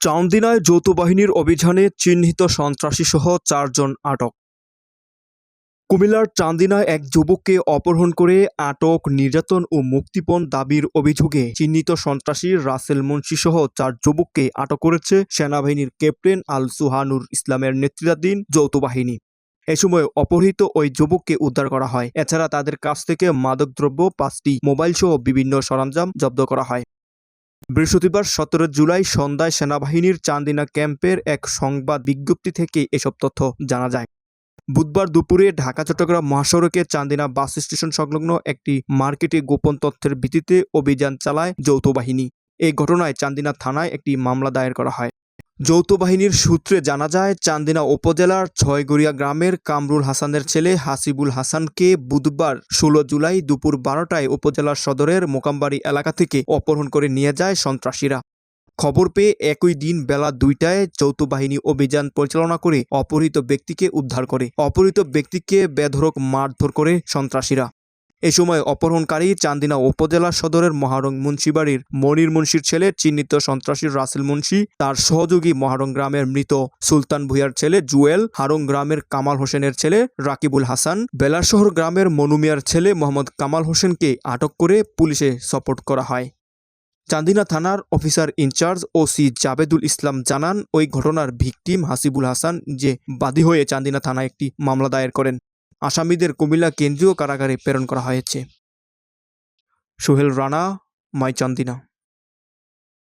চান্দিনায় যৌথ বাহিনীর অভিযানে চিহ্নিত সন্ত্রাসীসহ চারজন আটক। কুমিল্লার চান্দিনায় এক যুবককে অপহরণ করে আটক নির্যাতন ও মুক্তিপণ দাবির অভিযোগে চিহ্নিত সন্ত্রাসী রাসেল মুন্সিসহ চার যুবককে আটক করেছে সেনাবাহিনীর ক্যাপ্টেন আল সুহানুর ইসলামের নেতৃত্বাধীন যৌথ বাহিনী এ সময় অপহৃত ওই যুবককে উদ্ধার করা হয়। এছাড়া তাদের কাছ থেকে মাদকদ্রব্য, পাঁচটি মোবাইল সহ বিভিন্ন সরঞ্জাম জব্দ করা হয়। বৃহস্পতিবার সতেরো জুলাই সন্ধ্যায় সেনাবাহিনীর চান্দিনা ক্যাম্পের এক সংবাদ বিজ্ঞপ্তি থেকে এসব তথ্য জানা যায়। বুধবার দুপুরে ঢাকা, চট্টগ্রাম মহাসড়কে চান্দিনা বাস স্টেশন সংলগ্ন একটি মার্কেটে গোপন তথ্যের ভিত্তিতে অভিযান চালায় যৌথ বাহিনী। এই ঘটনায় চান্দিনা থানায় একটি মামলা দায়ের করা হয়। যৌথ বাহিনীর সূত্রে জানা যায়, চান্দিনা উপজেলার ছয়গড়িয়া গ্রামের কামরুল হাসানের ছেলে হাসিবুল হাসানকে বুধবার ষোলো জুলাই দুপুর বারোটায় উপজেলার সদরের মোকামবাড়ি এলাকা থেকে অপহরণ করে নিয়ে যায় সন্ত্রাসীরা। খবর পেয়ে একই দিন বেলা দুইটায় যৌথ বাহিনী অভিযান পরিচালনা করে অপহৃত ব্যক্তিকে উদ্ধার করে। অপহৃত ব্যক্তিকে বেধরক মারধর করে সন্ত্রাসীরা। এ সময় অপহরণকারী চান্দিনা উপজেলা সদরের মহারং মুন্সিবাড়ির মনির মুন্সির ছেলে চিহ্নিত সন্ত্রাসী রাসেল মুন্সি, তার সহযোগী মহারং গ্রামের মৃত সুলতান ভুইয়ার ছেলে জুয়েল, হারং গ্রামের কামাল হোসেনের ছেলে রাকিবুল হাসান, বেলাশহর গ্রামের মনুমিয়ার ছেলে মোহাম্মদ কামাল হোসেনকে আটক করে পুলিশে সাপোর্ট করা হয়। চান্দিনা থানার officer incharge OC Jabedul Islam জানান, ওই ঘটনার ভিকটিম হাসিবুল হাসান যে বাদী হয়ে চান্দিনা থানায় একটি মামলা দায়ের করেন। আসামিদের কুমিল্লা কেন্দ্রীয় কারাগারে প্রেরণ করা হয়েছে। সোহেল রানা মাই চান্দিনা